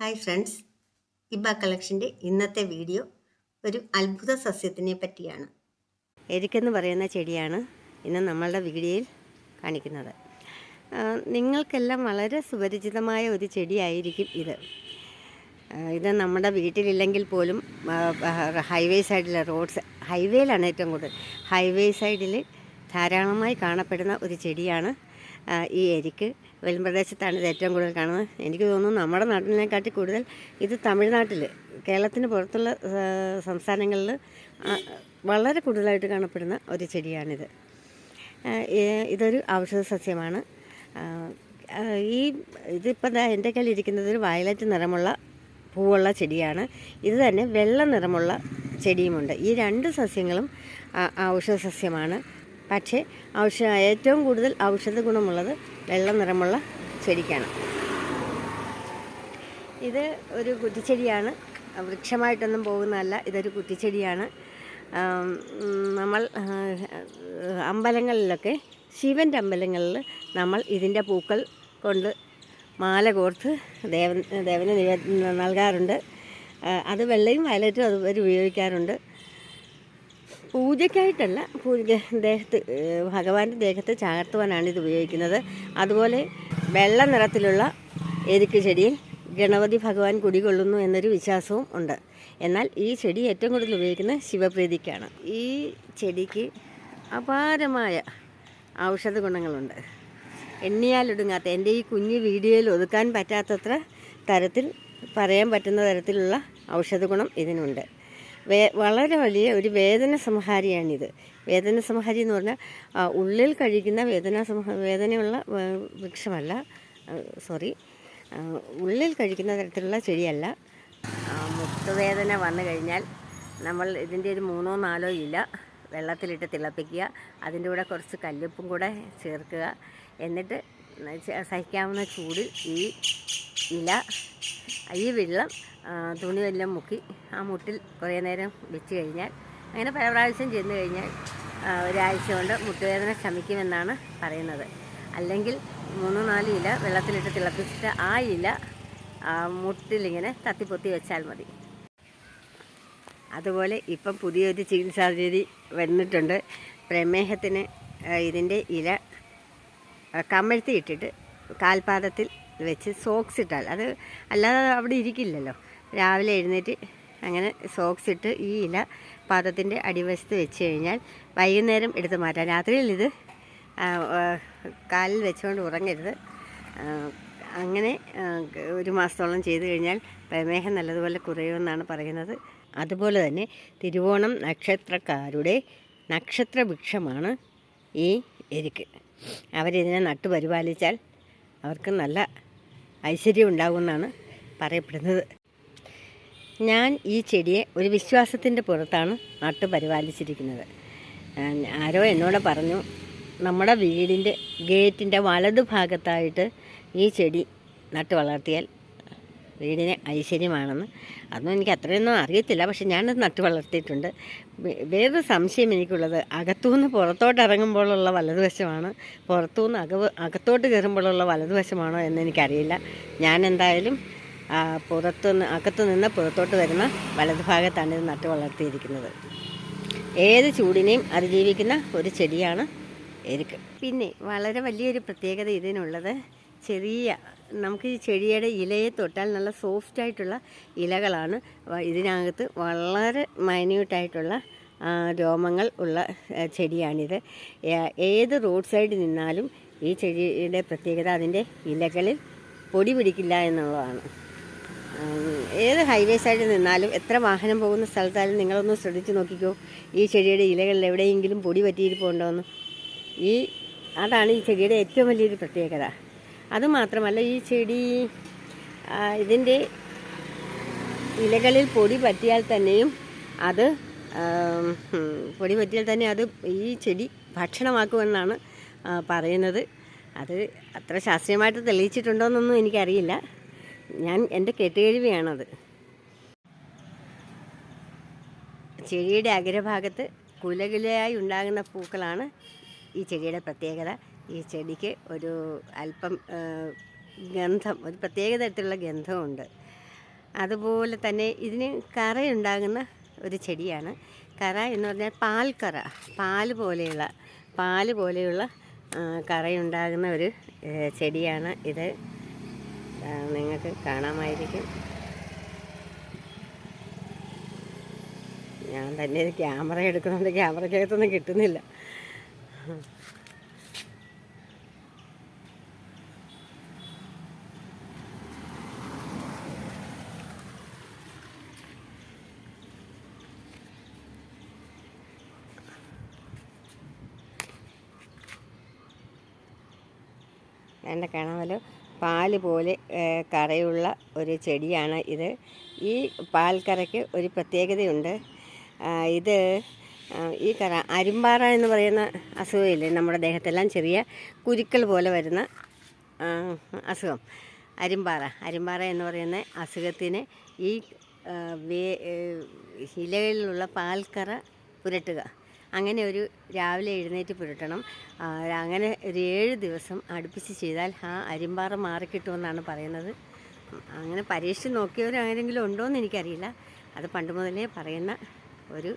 Hi friends. ഇബ കളക്ഷന്റെ ഇന്നത്തെ video ഒരു അത്ഭുത സസ്യത്തിനെ പറ്റിയാണ്. എരിക്കെന്ന് പറയുന്ന ചെടിയാണ് ഇന്ന് നമ്മളുടെ വീഡിയോയിൽ കാണിക്കുന്നത്. നിങ്ങൾക്കെല്ലാം വളരെ സുപരിചിതമായ ഒരു ചെടിയായിരിക്കും ഇത്. ഇത് നമ്മുടെ വീട്ടിലില്ലെങ്കിൽ പോലും ഹൈവേ സൈഡിലെ റോഡ്സ് ഹൈവേയിലാണ് ഏറ്റവും കൂടുതൽ. ഹൈവേ സൈഡിൽ ധാരാളമായി കാണപ്പെടുന്ന ഒരു ചെടിയാണ് ഈ എരിക്ക്. വെൽപ്രദേശത്താണ് ഇത് ഏറ്റവും കൂടുതൽ കാണുന്നത്. എനിക്ക് തോന്നുന്നു നമ്മുടെ നാട്ടിനെക്കാട്ടി കൂടുതൽ ഇത് തമിഴ്നാട്ടിൽ കേരളത്തിന് പുറത്തുള്ള സംസ്ഥാനങ്ങളിൽ വളരെ കൂടുതലായിട്ട് കാണപ്പെടുന്ന ഒരു ചെടിയാണിത്. ഇതൊരു ഔഷധ സസ്യമാണ്. ഈ ഇതിപ്പോൾ ദാ എന്റെ കയ്യിൽ ഇരിക്കുന്നത് ഒരു വയലറ്റ് നിറമുള്ള പൂവുള്ള ചെടിയാണ്. ഇത് തന്നെ വെള്ള നിറമുള്ള ചെടിയുമുണ്ട്. ഈ രണ്ട് സസ്യങ്ങളും ഔഷധ സസ്യമാണ്. പക്ഷേ ഔഷധ ഏറ്റവും കൂടുതൽ ഔഷധ ഗുണമുള്ളത് വെള്ള നിറമുള്ള ചെടിക്കാണ്. ഇത് ഒരു കുറ്റിച്ചെടിയാണ്. വൃക്ഷമായിട്ടൊന്നും പോകുന്നതല്ല. ഇതൊരു കുറ്റിച്ചെടിയാണ്. നമ്മൾ അമ്പലങ്ങളിലൊക്കെ ശിവന്റെ അമ്പലങ്ങളിൽ നമ്മൾ ഇതിന്റെ പൂക്കൾ കൊണ്ട് മാല കോർത്ത് ദേവൻ ദേവന് നൽകാറുണ്ട്. അത് വെള്ളയും വയലറ്റും അതുവരെ ഉപയോഗിക്കാറുണ്ട്. പൂജയ്ക്കായിട്ടല്ല പൂജ ദേഹത്ത് ഭഗവാന്റെ ദേഹത്ത് ചാർത്തുവാനാണ് ഇത് ഉപയോഗിക്കുന്നത്. അതുപോലെ വെള്ള നിറത്തിലുള്ള എരിക്ക് ചെടിയിൽ ഗണപതി ഭഗവാൻ കുടികൊള്ളുന്നു എന്നൊരു വിശ്വാസവും ഉണ്ട്. എന്നാൽ ഈ ചെടി ഏറ്റവും കൂടുതൽ ഉപയോഗിക്കുന്നത് ശിവപ്രീതിക്കാണ്. ഈ ചെടിക്ക് അപാരമായ ഔഷധ ഗുണങ്ങളുണ്ട്. എണ്ണിയാലൊടുങ്ങാത്ത എന്റെ ഈ കുഞ്ഞു വീഡിയോയിൽ ഒതുക്കാൻ പറ്റാത്തത്ര തരത്തിൽ പറയാൻ പറ്റുന്ന തരത്തിലുള്ള ഔഷധ ഗുണം ഇതിനുണ്ട്. വേ വളരെ വലിയ ഒരു വേദന സംഹാരിയാണിത്. വേദന സംഹാരി എന്ന് പറഞ്ഞാൽ ഉള്ളിൽ കഴിക്കുന്ന വേദന സംഹ വേദനയുള്ള വൃക്ഷമല്ല സോറി ഉള്ളിൽ കഴിക്കുന്ന തരത്തിലുള്ള ചെടിയല്ല. മുട്ടുവേദന വന്നു കഴിഞ്ഞാൽ നമ്മൾ ഇതിന്റെ ഒരു മൂന്നോ നാലോ ഇല വെള്ളത്തിലിട്ട് തിളപ്പിക്കുക അതിന്റെ കൂടെ കുറച്ച് കല്ലുപ്പും കൂടെ ചേർക്കുക. എന്നിട്ട് സഹിക്കാവുന്ന ചൂട് ഈ ഇല ഈ വെള്ളം തുണിയെല്ലാം മുക്കി ആ മുട്ടിൽ കുറേ നേരം വെച്ച് കഴിഞ്ഞാൽ അങ്ങനെ പല പ്രാവശ്യം ചെന്ന് കഴിഞ്ഞാൽ ഒരാഴ്ച കൊണ്ട് മുട്ടുവേദന ശമിക്കുമെന്നാണ് പറയുന്നത്. അല്ലെങ്കിൽ മൂന്ന് നാല് ഇല വെള്ളത്തിലിട്ട് തിളപ്പിച്ചിട്ട് ആ ഇല മുട്ടിലിങ്ങനെ തത്തിപ്പൊത്തി വെച്ചാൽ മതി. അതുപോലെ ഇപ്പം പുതിയൊരു ചികിത്സാ രീതി വന്നിട്ടുണ്ട്. പ്രമേഹത്തിന് ഇതിന്റെ ഇല കമഴ്ത്തി കാൽപാദത്തിൽ വെച്ച് സോക്സ് ഇട്ടാൽ അത് അല്ലാതെ അവിടെ ഇരിക്കില്ലല്ലോ. രാവിലെ എഴുന്നേറ്റ് അങ്ങനെ സോക്സ് ഇട്ട് ഈ ഇല പാദത്തിന്റെ അടിവശത്ത് വെച്ച് കഴിഞ്ഞാൽ വൈകുന്നേരം എടുത്ത് മാറ്റാം. രാത്രിയിൽ ഇത് കാലിൽ വെച്ചുകൊണ്ട് ഉറങ്ങരുത്. അങ്ങനെ ഒരു മാസത്തോളം ചെയ്തു കഴിഞ്ഞാൽ പ്രമേഹം നല്ലതുപോലെ കുറയുമെന്നാണ് പറയുന്നത്. അതുപോലെ തന്നെ തിരുവോണം നക്ഷത്രക്കാരുടെ നക്ഷത്ര വൃക്ഷമാണ് ഈ എരിക്ക്. അവരിതിനെ നട്ടു പരിപാലിച്ചാൽ അവർക്ക് നല്ല ഐശ്വര്യം ഉണ്ടാകുമെന്നാണ് പറയപ്പെടുന്നത്. ഞാൻ ഈ ചെടിയെ ഒരു വിശ്വാസത്തിന്റെ പുറത്താണ് നട്ടു പരിപാലിച്ചിരിക്കുന്നത്. ആരോ എന്നോട് പറഞ്ഞു നമ്മുടെ വീടിന്റെ ഗേറ്റിന്റെ വലതു ഭാഗത്തായിട്ട് ഈ ചെടി നട്ട് വളർത്തിയാൽ വീടിന് ഐശ്വര്യമാണെന്ന്. അതൊന്നും എനിക്ക് അത്രയൊന്നും അറിയത്തില്ല പക്ഷെ ഞാനത് നട്ടു വളർത്തിയിട്ടുണ്ട്. വേറൊരു സംശയം എനിക്കുള്ളത്. അകത്തുനിന്ന് പുറത്തോട്ട് ഇറങ്ങുമ്പോഴുള്ള വലതുവശമാണ് പുറത്തുനിന്ന് അകവ് അകത്തോട്ട് കയറുമ്പോഴുള്ള വലതുവശമാണോ എന്ന് എനിക്കറിയില്ല. ഞാൻ എന്തായാലും ആ, പുറത്തുനിന്ന് അകത്തു നിന്ന് പുറത്തോട്ട് വരുന്ന വലതുഭാഗത്താണ് ഇത് നട്ട് വളർത്തിയിരിക്കുന്നത്. ഏത് ചൂടിനെയും അതിജീവിക്കുന്ന ഒരു ചെടിയാണ് എരിക്ക്. പിന്നെ വളരെ വലിയൊരു പ്രത്യേകത ഇതിനുള്ളത്. ചെറിയ നമുക്ക് ഈ ചെടിയുടെ ഇലയെ തൊട്ടാൽ നല്ല സോഫ്റ്റ് ആയിട്ടുള്ള ഇലകളാണ്. ഇതിനകത്ത് വളരെ മൈന്യൂട്ടായിട്ടുള്ള രോമങ്ങൾ ഉള്ള ചെടിയാണിത്. ഏത് റോഡ് സൈഡിൽ നിന്നാലും ഈ ചെടിയുടെ പ്രത്യേകത അതിന്റെ ഇലകളിൽ പൊടി പിടിക്കില്ല എന്നുള്ളതാണ്. ഏത് ഹൈവേ സൈഡിൽ നിന്നാലും എത്ര വാഹനം പോകുന്ന സ്ഥലത്തായാലും നിങ്ങളൊന്ന് ശ്രദ്ധിച്ച് നോക്കിക്കോ. ഈ ചെടിയുടെ ഇലകളിൽ എവിടെയെങ്കിലും പൊടി പറ്റിയിരിപ്പുണ്ടോയെന്ന് ഈ അതാണ് ഈ ചെടിയുടെ ഏറ്റവും വലിയൊരു പ്രത്യേകത. അതുമാത്രമല്ല ഈ ചെടി ഇതിന്റെ ഇലകളിൽ പൊടി പറ്റിയാൽ തന്നെയും അത് പൊടി പറ്റിയാൽ തന്നെ അത് ഈ ചെടി ഭക്ഷണമാക്കുമെന്നാണ് പറയുന്നത്. അത് അത്ര ശാസ്ത്രീയമായിട്ട് തെളിയിച്ചിട്ടുണ്ടോയെന്നൊന്നും എനിക്കറിയില്ല. ഞാൻ എന്റെ കെട്ടുകഴിവിയാണത്. ചെടിയുടെ അഗ്രഭാഗത്ത് കുലകുലയായി ഉണ്ടാകുന്ന പൂക്കളാണ് ഈ ചെടിയുടെ പ്രത്യേകത. ഈ ചെടിക്ക് ഒരു അല്പം ഗന്ധം ഒരു പ്രത്യേക തരത്തിലുള്ള ഗന്ധമുണ്ട് അതുപോലെ തന്നെ ഇതിന് കറയുണ്ടാകുന്ന ഒരു ചെടിയാണ്. കറ എന്ന് പറഞ്ഞാൽ പാൽക്കറ പാൽ പോലെയുള്ള പാൽ പോലെയുള്ള കറയുണ്ടാകുന്ന ഒരു ചെടിയാണ് ഇത്. നിങ്ങൾക്ക് കാണാമായിരിക്കും. ഞാൻ തന്നെ ഇത് ക്യാമറ എടുക്കുന്നുണ്ട്. ക്യാമറയ്ക്കകത്തൊന്നും കിട്ടുന്നില്ല. എന്റെ കാണാമല്ലോ. പാൽ പോലെ കറയുള്ള ഒരു ചെടിയാണ് ഇത്. ഈ പാൽക്കറയ്ക്ക് ഒരു പ്രത്യേകതയുണ്ട്. ഇത് ഈ കറ അരിമ്പാറ എന്ന് പറയുന്ന അസുഖമില്ലേ? നമ്മുടെ ദേഹത്തെല്ലാം ചെറിയ കുരുക്കൾ പോലെ വരുന്ന അസുഖം. അരിമ്പാറ. അരിമ്പാറ എന്ന് പറയുന്ന അസുഖത്തിന് ഈ ഇലകളിലുള്ള പാൽക്കറ പുരട്ടുക. അങ്ങനെ ഒരു രാവിലെ എഴുന്നേറ്റ് പുരട്ടണം. അങ്ങനെ ഒരു ഏഴ് ദിവസം അടുപ്പിച്ച് ചെയ്താൽ ആ അരിമ്പാറ മാറിക്കിട്ടുമെന്നാണ് പറയുന്നത്. അങ്ങനെ പരീക്ഷിച്ച് നോക്കിയവരാരെങ്കിലും ഉണ്ടോ എന്ന് എനിക്കറിയില്ല. അത് പണ്ട് മുതലേ പറയുന്ന ഒരു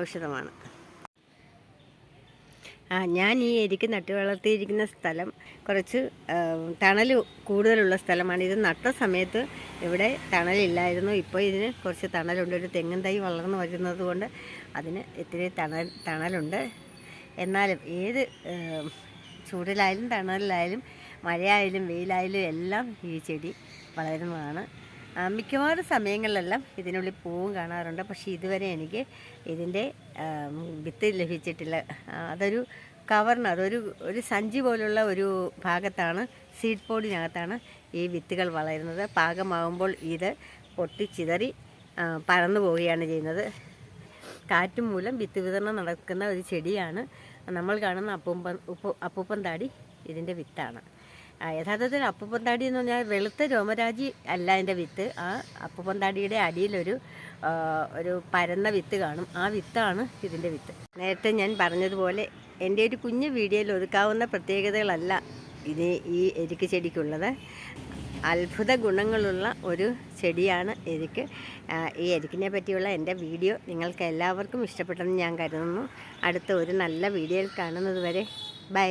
ഔഷധമാണ്. ആ ഞാൻ ഈ എരിക്ക് നട്ടു വളർത്തിയിരിക്കുന്ന സ്ഥലം കുറച്ച് തണൽ കൂടുതലുള്ള സ്ഥലമാണ്. ഇത് നട്ട സമയത്ത് ഇവിടെ തണലില്ലായിരുന്നു ഇപ്പോൾ ഇതിന് കുറച്ച് തണലുണ്ട്. ഒരു തെങ്ങും തൈ വളർന്നു വരുന്നത് കൊണ്ട് അതിന് ഇത്തിരി തണൽ തണലുണ്ട്. എന്നാലും ഏത് ചൂടിലായാലും തണലിലായാലും മഴയായാലും വെയിലായാലും എല്ലാം ഈ ചെടി വളരുന്നതാണ്. മിക്കവാറും സമയങ്ങളിലെല്ലാം ഇതിനുള്ളിൽ പൂവും കാണാറുണ്ട്. പക്ഷേ ഇതുവരെ എനിക്ക് ഇതിന്റെ വിത്ത് ലഭിച്ചിട്ടില്ല. അതൊരു കവറിന് ഒരു ഒരു സഞ്ചി പോലുള്ള ഒരു ഭാഗത്താണ് സീഡ് പോഡിനകത്താണ് ഈ വിത്തുകൾ വളരുന്നത്. പാകമാകുമ്പോൾ ഇത് പൊട്ടിച്ചിതറി പറന്നു പോവുകയാണ് ചെയ്യുന്നത്. കാറ്റും മൂലം വിത്ത് വിതരണം നടക്കുന്ന ഒരു ചെടിയാണ്. നമ്മൾ കാണുന്ന അപ്പൂപ്പൻ ഉപ്പ് അപ്പൂപ്പൻ താടി ഇതിന്റെ വിത്താണ്. യഥാർത്ഥത്തിൽ അപ്പൂപ്പൻ താടി എന്ന് പറഞ്ഞാൽ വെളുത്ത രോമരാജി അല്ല അതിന്റെ വിത്ത്. ആ അപ്പൂപ്പൻ താടിയുടെ അടിയിലൊരു ഒരു പരന്ന വിത്ത് കാണും. ആ വിത്താണ് ഇതിന്റെ വിത്ത്. നേരത്തെ ഞാൻ പറഞ്ഞതുപോലെ എന്റെ ഒരു കുഞ്ഞു വീഡിയോയിൽ ഒതുക്കാവുന്ന പ്രത്യേകതകളല്ല ഇത് ഈ എരിക്ക് ചെടിക്കുള്ളത്. അത്ഭുത ഗുണങ്ങളുള്ള ഒരു ചെടിയാണ് എരിക്ക്. ഈ എരിക്കിനെ പറ്റിയുള്ള എന്റെ വീഡിയോ നിങ്ങൾക്ക് എല്ലാവർക്കും ഇഷ്ടപ്പെട്ടെന്ന് ഞാൻ കരുതുന്നു. അടുത്ത ഒരു നല്ല വീഡിയോയിൽ കാണുന്നത് വരെ ബൈ.